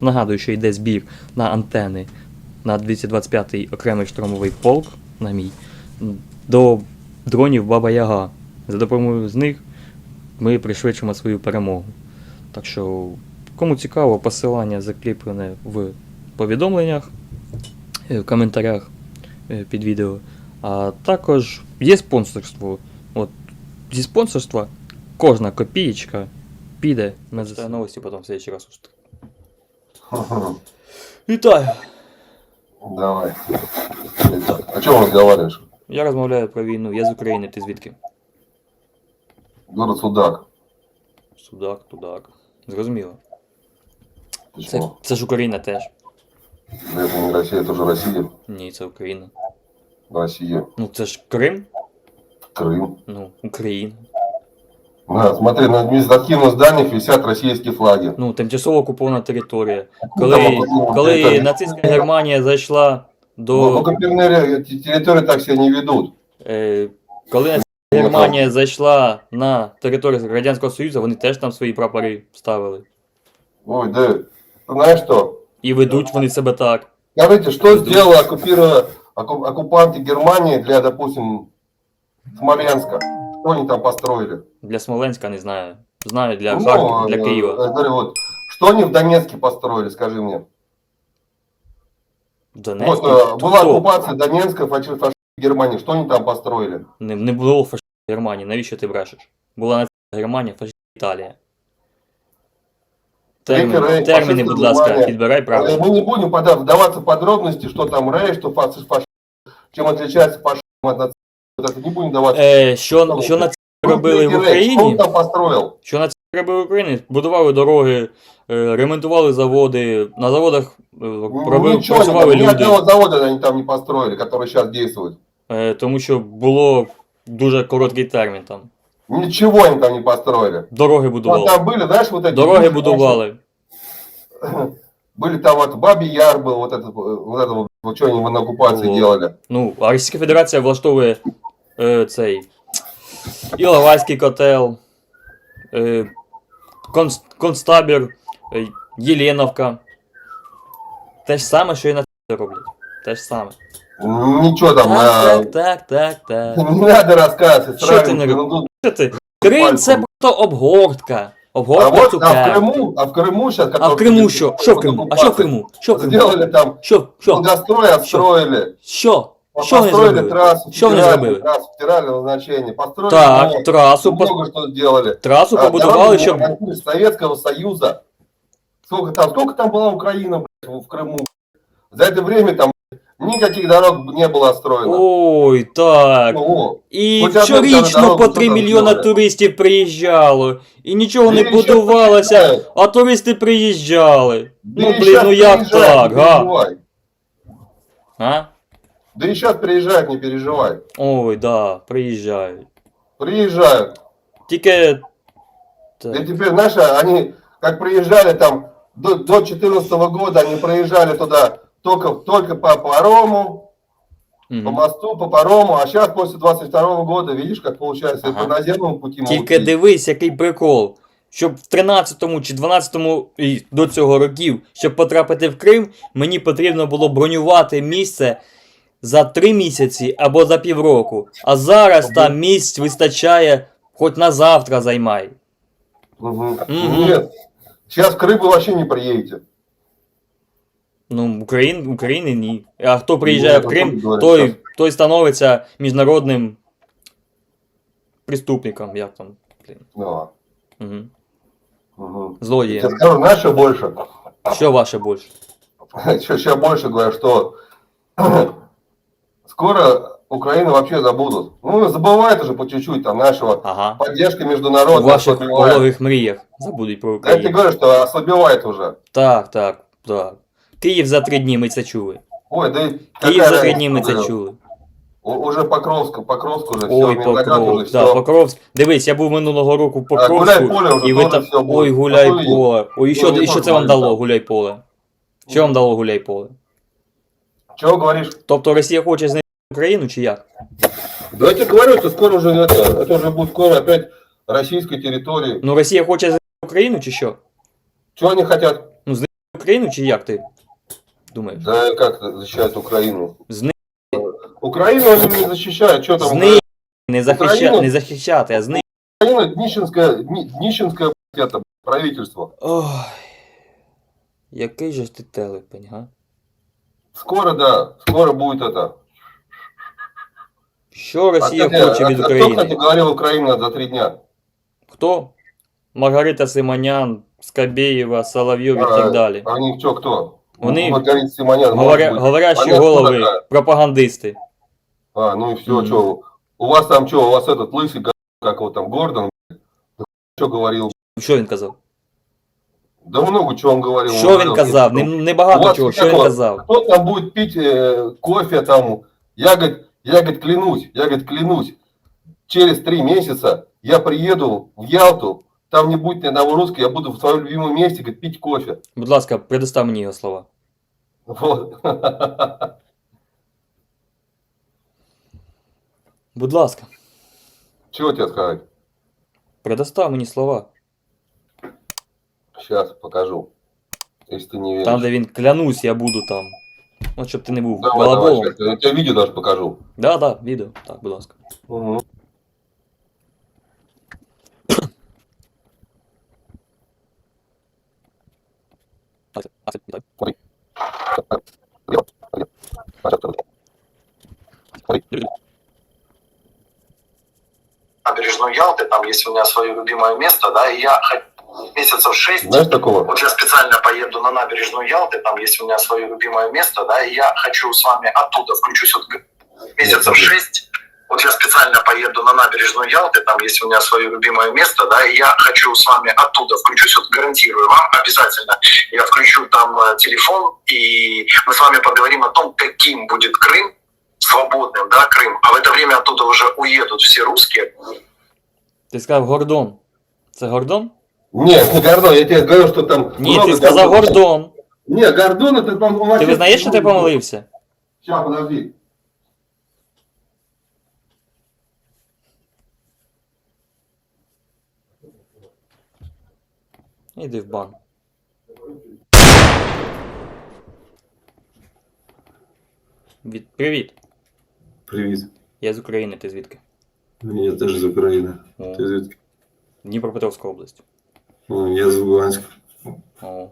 Нагадую, що йде збір на антени на 225-й окремий штурмовий полк на мій до дронів Баба Яга. За допомогою з них ми пришвидшимо свою перемогу. Так що, кому цікаво, посилання закріплене в повідомленнях, е, в коментарях е, під відео. А також є спонсорство. От зі спонсорства кожна копієчка піде на ЗСУ. новості потім в следующий раз устрою. Вітаю! Давай. Итак, о чем разговариваешь? Я розмовляю про війну. Я з України, ти звідки? Город Судак. Судак, тудак. Зрозуміло. Ты Це, чего? це ж Україна теж. Да Это не Россия, это уже Россия. Ні, це Україна. Россия. Ну це ж Крим? Крым. Ну, Україна. На, смотри, на административных зданиях висят российские флаги. Ну, тимчасово окупована територія. там Коли, окупована коли територія. нацистська Германія зайшла Но до. оккупированные территории так себя не ведут. Е, коли нацистська Германія зайшла на територію Радянського Союзу, вони теж там свої прапори ставили. Ой, да, ты знаешь что? І ведуть вони себе так. Скажите, что сделала оккупированная оку- оккупанты Германии для, допустим, Смоленска? Что они там построили? Для Смоленська не знаю. Знаю для Ну, Харкова, для э, Києва. я говорю, вот, что они в Донецке построили, скажи мне? Донецьк. Вот э, была Хто? оккупация Донецка, фаши- фашистской Германии. Что они там построили? Не, не було фашистської Германії, навіщо ти брешеш? Була нацистська Германія, фашистська Італія. Терміни, Третій рейх, терміни фашистська будь ласка, Германія. підбирай Э, правильно. Мы не будем пода- вдаваться в подробности, что там рей, что фашизм, фашизм, чем отличается фашизм от нацизма. Вот это не будем даваться. Е, що, що нацисти робили в Третій рейх, Что он Україні? там построил? Що нацисти робили в Україні? Будували дороги, е, ремонтували заводи, на заводах е, роби- Ничего, працювали Ну, ни люди. одного завода они там не построили, который сейчас действует. Е, тому що було дуже короткий термін там. Ничего они там не построили. Дороги Ну, будували. там были, знаешь, вот эти... Дороги бывшие будували. наши- Были там вот Бабий Яр был, вот это, вот это вот, вот что они на оккупации О. делали. Ну, а Російська Федерація влаштовує е, цей Іловайський котел, е, конс, концтабір, е, Єленовка. Те ж саме, що і на це роблять. Те ж саме. Ничего там... Так, э, так, так, так, так. Не надо рассказывать, Что сравнивать ты не ерунду. Що ти? Крим це просто обгортка. А Обгортка вот а в цукерки. Крыму, а в Крыму сейчас... А в Криму що? Що в Криму? А що в Криму? Що в Криму? Сделали там, Що? Що? долгострой отстроили, Що? Що вони построили зробили? трассу, Що вони федеральную зробили? трассу, федерального значения, построили Так, мост, трасу, пос- много что сделали. трасу А, побудували, дороги щоб не с Советского Союза. Сколько там, сколько там была Украина, блядь, в Крыму? За это время там никаких дорог не было отстроено. Ой, так. Ну, о. І Хоча б щорічно дорогу по 3 туди мільйона зробили. туристів приїжджало. І нічого не І ще будувалося, приїжджають. а туристи приїжджали. Да Ну, и блин, щас ну як приезжают, так, не га? переживай. А? Да и сейчас приезжают, не переживай. Ой, да, приїжджають. Приезжают. Тільки. И Так. теперь, знаешь, они как приезжали там до, до 14 года, они проезжали туда только, только по парому, по Мгм. мосту, по парому, а сейчас после 22 года, видишь, как получается, Ага. по наземному пути могут Тільки ездить. дивись, який прикол. Щоб в 13-му чи 12-му і до цього років, щоб потрапити в Крим, мені потрібно було бронювати місце за 3 місяці або за півроку. А зараз там місць вистачає, хоч на завтра займай. Мгм. Мгм. Нет, сейчас в Крым вы вообще не приедете. Ну, Україн, України ні. А хто приїжджає Ну, в Крим, так той, зараз. той становиться міжнародним преступником, як там, блін. Ну, Угу. мгм. Я Злодієм. скажу, знаешь, что больше? Що ваше більше? Еще, больше говорю, что скоро Украину вообще забудут. Ну, забывают уже по чуть-чуть, там, нашего Ага. поддержка У международная ваших пологих мріях забудуть про Я тебе говорю, что ослабевает уже. Так, так, так. Київ за три дні ми це чули. Ой, да и Київ за три дні ми це чули. Уже Покровск, Покровск уже Ой, все, уже Покровськ. Да, все. Покровськ. Дивись, я був минулого року в гуляй Покровську. поле вже І ви там. все буде. Ой, гуляй Готові? поле. Ой, і що, Ну, і що це вам дало, гуляй поле? Що вам дало гуляй поле? Чего говоришь? Тобто Росія хоче знищити Україну чи як? Да я тебе говорю, что скоро уже это, это уже будет скоро опять российской территории. Ну Росія хоче знищити Україну чи що? Чего они хотят? Україну Україну чи як ти думаєш? Да как защищают Украину? Зни... Украину они не защищают. Что там? Зни... Не, захища... Україна? не захищати, а зни... Украина днищенское, дни- днищенское блядь, это, правительство. Ой. Який же ж ти телепень, га? Скоро, да, скоро будет это. Що Росія А, кстати, хоче а- від а Кто, кстати, України? говорил Украина за три дня? Хто? Маргарита Симонян, Скабєєва, Соловйов і А, так далі. Они что, кто? Они- Маргарита Симонян, может Говоря... быть. Говорящі Понятно, голови, така. пропагандисти. А, ну и все, Мгм. что? У вас там что, у вас этот лысый, как, как его там, Гордон, что говорил? Що він казав? Да много чего он говорил. Он Що він говорил, казав? что- Не, не багато У вас чого, що він такого- казав? Кто там будет пить э, кофе там? Я, говорит, я, говорит, клянусь, я, говорит, клянусь, через три месяца я приеду в Ялту, там не будет ни одного русского, я буду в своем любимом месте, говорит, пить кофе. Будь ласка, предостав мені його слова. Вот. Будь ласка, Чего тебе сказать? предостав мені слова. Сейчас покажу. Если ты не веришь. Там, де він клянусь, я буду там. От щоб ти не був Давай, давай, балаболом. щас, я тебе видео даже покажу. Да, да, відео. Так, будь ласка. Мгм. Так, це- так. набережную Ялты, там есть у меня свое любимое место, да, и я хоть месяцев шесть, Знаешь такого? вот я специально поеду на набережную Ялты, там есть у меня свое любимое место, да, и я хочу с вами оттуда включусь вот месяцев смотри. шесть, вот я специально поеду на набережную Ялты, там есть у меня свое любимое место, да, и я хочу с вами оттуда включусь, вот гарантирую вам обязательно, я включу там э, телефон, и мы с вами поговорим о том, каким будет Крым, свободным, да, Крым, а в это время оттуда уже уедут все русские, Ти сказав Гордон. Це Гордон? Нет, не Гордон, я тебе говорю, что там... Ні, много ти сказав Гордонов. Гордон. Не, Гордон это там... он Ти вообще- визнаєш, що ти помилився? Сейчас, подожди. Іди в бан. Від... Привіт. Привіт. Я з України, ти звідки? Я теж з України. О, Ти звідки? Дніпропетровська область. О, Я з Луганська. О.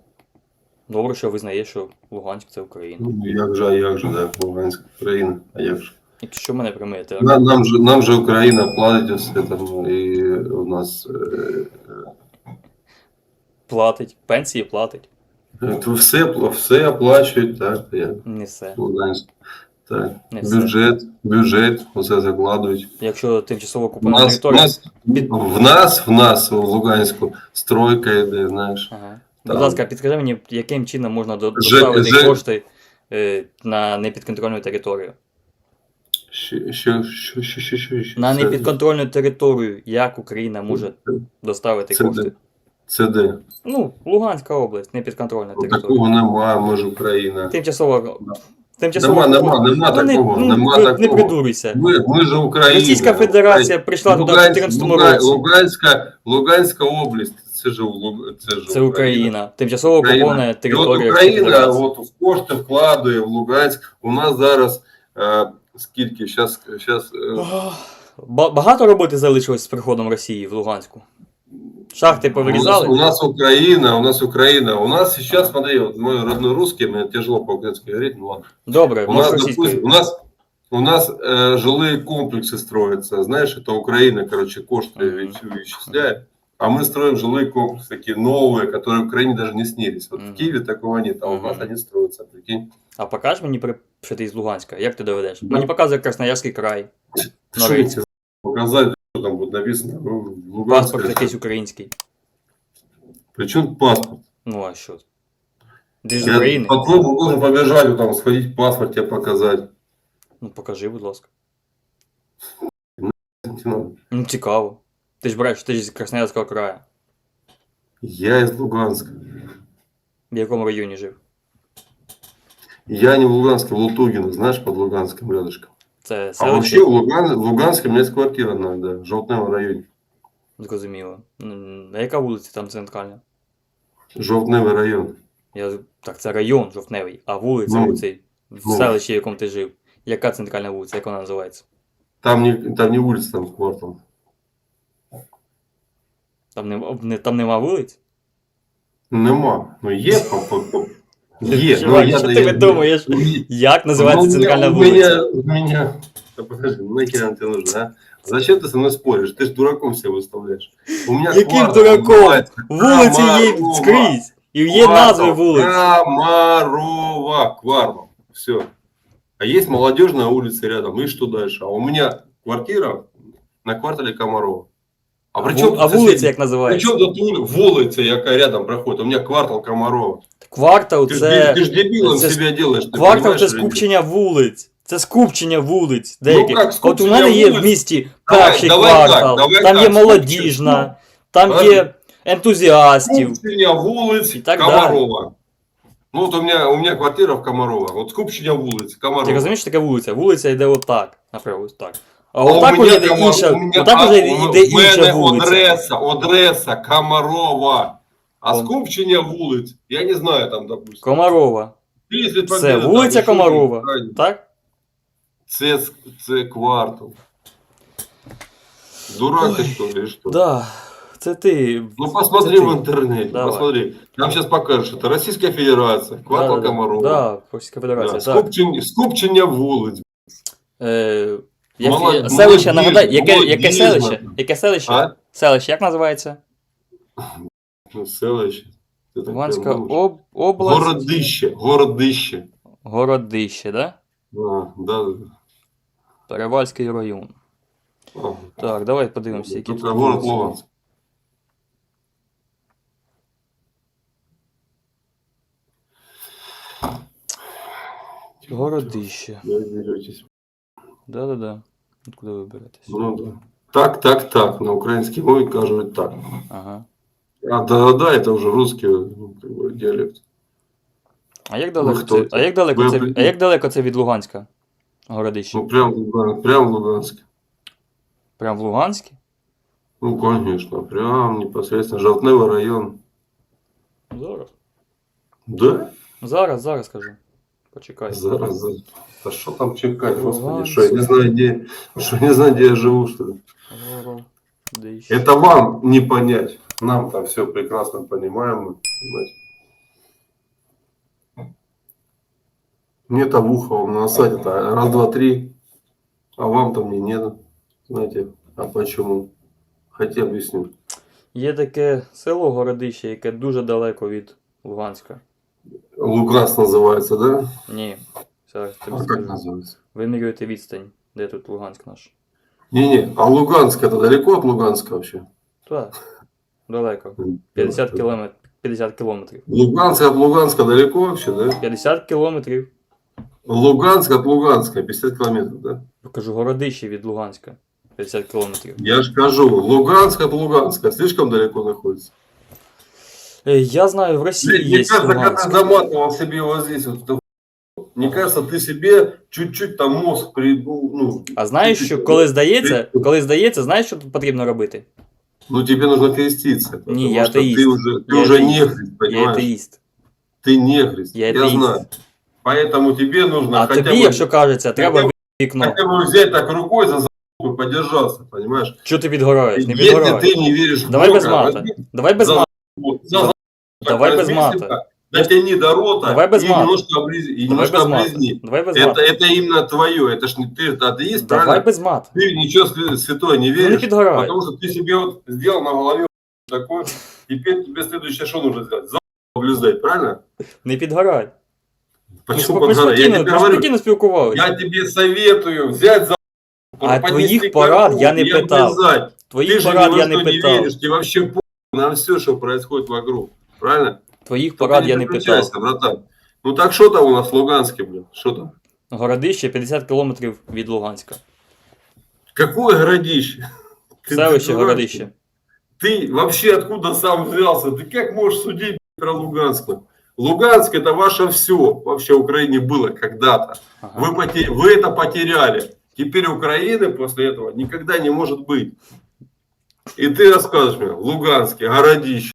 Добре, що визнаєш, що Луганськ це Україна. Ну, як же, а як же, так, Луганська, Україна, а як же? І що мене приймете? Нам, нам, же, нам же Україна платить все там, і у нас е, Платить, пенсії платить. е, все, все оплачують, так, я Не все. Луганськ. Так, Не все. бюджет, бюджет, усе закладують. Якщо тимчасово У окупована нас, у територія. нас, в нас, в нас, у Луганську, стройка йде, знаєш. Ага. Там. Будь ласка, підскажи мені, яким чином можна до- доставити же- кошти е, на непідконтрольну територію? Що, що, що, що, що, що, що? На Це- непідконтрольну територію, як Україна може доставити Це кошти? де? Це де? Ну, Луганська область, непідконтрольна територія. Такого немає, ми ж Україна. Тимчасово. Тимчасово. Нема, нема, нема Ну, такого, ну, нема не, такого. Не придурюйся. Ми, ми ж Україна. Російська Федерація прийшла туди в Луганськ- 2014 році. Луганська, Луганська область, це ж, це ж Це Україна. Тимчасово окупована Україна. От територія. Україна от, в кошти вкладує в Луганськ. У нас зараз е, скільки? Щас, щас, е, Багато роботи залишилось з приходом Росії в Луганську. Шахти у, нас, повирізали. у нас Украина, у нас Украина. У нас сейчас, смотри, вот мой родной русский, мне тяжело по-украински говорить, ну ладно. Добре, У може нас, російською. допустим, у нас, у нас э, жилые комплексы строятся, знаешь, это Украина, короче, кошты Мгм. вычисляет. вычисляет. А мы строим жилые комплексы такие новые, которые в Украине даже не снились. Вот Мгм. в Киеве такого нет, а у нас Мгм. они строятся, прикинь. А покаж мені, при- що ти з Луганська. Як ти доведеш? Мені показує Красноярський край. Что я Нравится. тебе показать, что там будет написано? Ну, Паспорт Луганская. якийсь український. Причем паспорт? Ну а що? Ти ж з Я України? по-твоему должен побежать, вот там, сходить паспорт тебе показать. Ну покажи, будь ласка. Не надо. Ну цікаво. Ти ж береш, ти ж з Красноярського краю. Я из Луганска. В якому районі жив? Я не в Луганске, в Лутугино, знаешь, под Луганском рядышком. Це А вообще в, Луган... в Луганске у меня квартира на да, в Жовтневом районе. Зрозуміло. А яка вулиця там центральна? Жовтневый район. Я так, це район жовтневий, а вулиця Ну, оцей, в ну. селищі, в якому ти жив. Яка центральна вулиця, як вона називається? Там не, там не улица, там квартал. Там не, там нема вулиць? Нема. Ну є по. Є. Чувак, що ти видумуєш? Ну, є. Як називається Ну, у меня- центральна у вулиця? Меня, у меня... Да подожди, ну нахер она тебе нужна, а? Зачем ты со мной споришь? Ты ж дураком себя выставляешь. У меня Яким квартал дураком? называется Вулиці є Комарова. скрізь. І є Квартал назви вулиць. Комарова. Квартал. Все. А есть молодежная улица рядом. И что дальше? А у меня квартира на квартале Комарова. А при А, чем ву- а вулиця як називається? Причем тут ули- вулиця, яка рядом проходит? У меня квартал Комарова. Квартал Ты, ж- це. ты, ж дебилом це себя делаешь. ты Квартал понимаешь це или нет? скупчення вулиць. Це скупчення вулиць. Деяких. Ну, як От у скупчення мене є в вулиць? місті Давай, перший давай так, квартал, давай там так, є скупчення, молодіжна, там Подожди. є ентузіастів. Скупчення вулиць І так Комарова. Ну, от у меня, у меня квартира в Комарова. Вот скупчення вулиць Комарова. Ти розумієш, що таке вулиця? Вулиця йде отак, наприклад, ось так. А А у отак мене уже йде Комар- інша, у мене- отак а, уже у йде інша мене вулиця. Одреса, Одреса, Комарова. А скупчення вулиць, я не знаю там, допустим. Комарова. Це вулиця Комарова, так? Це, це квартал. Дурак ты что ли, что? Да. Це ти. Ну посмотри ти. в интернете, Давай. посмотри. Там сейчас покажешь, это Российская Федерация, квартал да, да, Комарова. Да, Російська Да, Федерація, так. Скупчення, скупчення вулиць. Е, як- Молод- селище, нагадай, яке, яке селище? Яке селище? А? Селище, як називається? Ну, селище. Так Луганська об, область. Городище, городище. Городище, да? А, да, да. Перевальський район. А, Так, давай подивимося, які Тут город вулиці. Луганськ. Городище. Да-да-да. Откуда ви беретесь? Ну, да. Так, так, так. На українській мові кажуть так. Ага. А да, да, это уже русский ну, как бы, диалект. А як далеко хто це? це? А як далеко Ви це? обрі- А як далеко це від Луганська? Городище? Ну, прям, в Луган- прям в Луганске. Прям в Луганське? Ну, конечно, прям непосредственно Жовтневый район. Зараз. Да? Зараз, зараз кажу. Почекай. Зараз, зараз. Да что там чекать, господи, Луганск. что я не знаю, где, что я не знаю, где я живу, что ли. Городище. Это вам не понять. Нам там все прекрасно понимаем, мы, понимаете. Мне-то в ухо вам на сайте-то раз, два, три, а вам-то мне нет. Знаете, а почему? Хотя объясню. Є таке село Городище, яке дуже далеко від Луганська. Луганск называется, да? Ні. Зараз тобі А как скажу. называется? Вимірюєте відстань, де тут Луганськ наш. Не-не, а Луганск это далеко от Луганска вообще? Так. Далеко. 50 кілометрів. 50 кілометрів. Луганск от Луганска далеко вообще, да? 50 кілометрів. Луганск от Луганска 50 километров, да? Я кажу, городище від Луганська. 50 кілометрів. Я же кажу, Луганск от Луганска слишком далеко находится. Е, Я знаю, в Росії Мне є кажется, когда Луганськ. ты заматывал себе вот здесь вот эту мне кажется, ты себе чуть-чуть там мозг при, ну, ну, А знаєш, що коли здається, коли здається, знаєш, що тут потрібно робити? ну тебе нужно креститься. потому Не, я что атеист. Ты уже, ты Я уже атеист. не христ, Я понимаешь? атеїст. Ты не христ, Я я, атеист. знаю. Поэтому тебе нужно А хотя тобі, бы, якщо кажеться, треба хотя бы- вікно. хотя бы взять так рукой за за- и подержаться, понимаешь? Чого ти підгораєш? Не Если підгорай. ты не веришь в Давай Бога, без мата. возьми Давай без за- мата. вот, за- за- Давай так без возьми мата. себя, Дотяни до рота Давай без и мата. немножко облизни. И Давай немножко без мата. облизни. Давай без Это, мата. это именно твое, это ж не ты, это атеист, Давай правильно? без мата. Ты в ничего свя- святое не Ну не веришь, підгорай. потому что ты себе вот сделал на голове такой, теперь тебе следующее что нужно сделать? За облизать, правильно? Не підгорай. Ми Почему спо- ми подгорать? Я спокійно, тебе ми говорю, спокійно спілкувалися. я тебе советую взять за А поднести твоїх к порад рту я не и питав. облизать. Ты Твоїх же порад ни я во не что не питав. веришь, тебе вообще по на все, что происходит вокруг, правильно? Твоїх Только порад не я не питав. переключайся, братан. Ну так что там у нас в Луганске, блин? Что там? Городище 50 кілометрів від Луганська. Какое городище? Ты- Селище ты Городище. Ты вообще откуда сам взялся? Ты как можешь судить про Луганск? Луганск это ваше все вообще в Украине было когда-то. Ага. Вы, поте- вы это потеряли. Теперь Украины после этого никогда не может быть. И ты рассказываешь мне, Луганске, городище.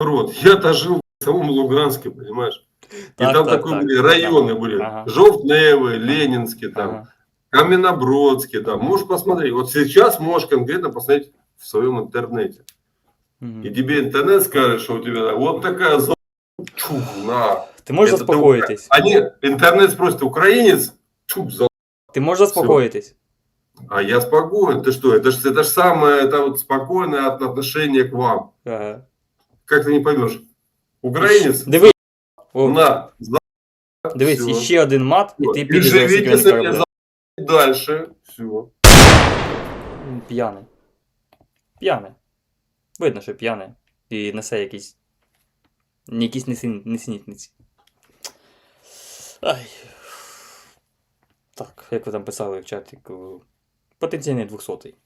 Рот, я-то жил в самом Луганске, понимаешь? И Так, там так, такие так. были районы Ага. были. Ага. Жовтневый, Ленинский, там, Ага. Каменнобродский, там. Можешь посмотреть. Вот сейчас можешь конкретно посмотреть в своем интернете. Мгм. И тебе интернет скажет, что у тебя вот такая. Чух, на. Ти можеш Это ты заспокоїтись? Они, интернет спросит, украинец? Чуп, за... Ти можеш заспокоїтись? А я спокоен. Ты что? Это же это ж самое, это вот спокойное от- отношение к вам. Ага. Как ты не поймешь? Украинец? Дивись, о, На, за... дивись, всё. іще один мат, і ти И підеш за себе кораблями. за... дальше. Все. П'яний. П'яний. Видно, що п'яний. І несе якісь. Якісь несенітниці. Ай. Так, як ви там писали в чаті, потенційний 200-й. Так.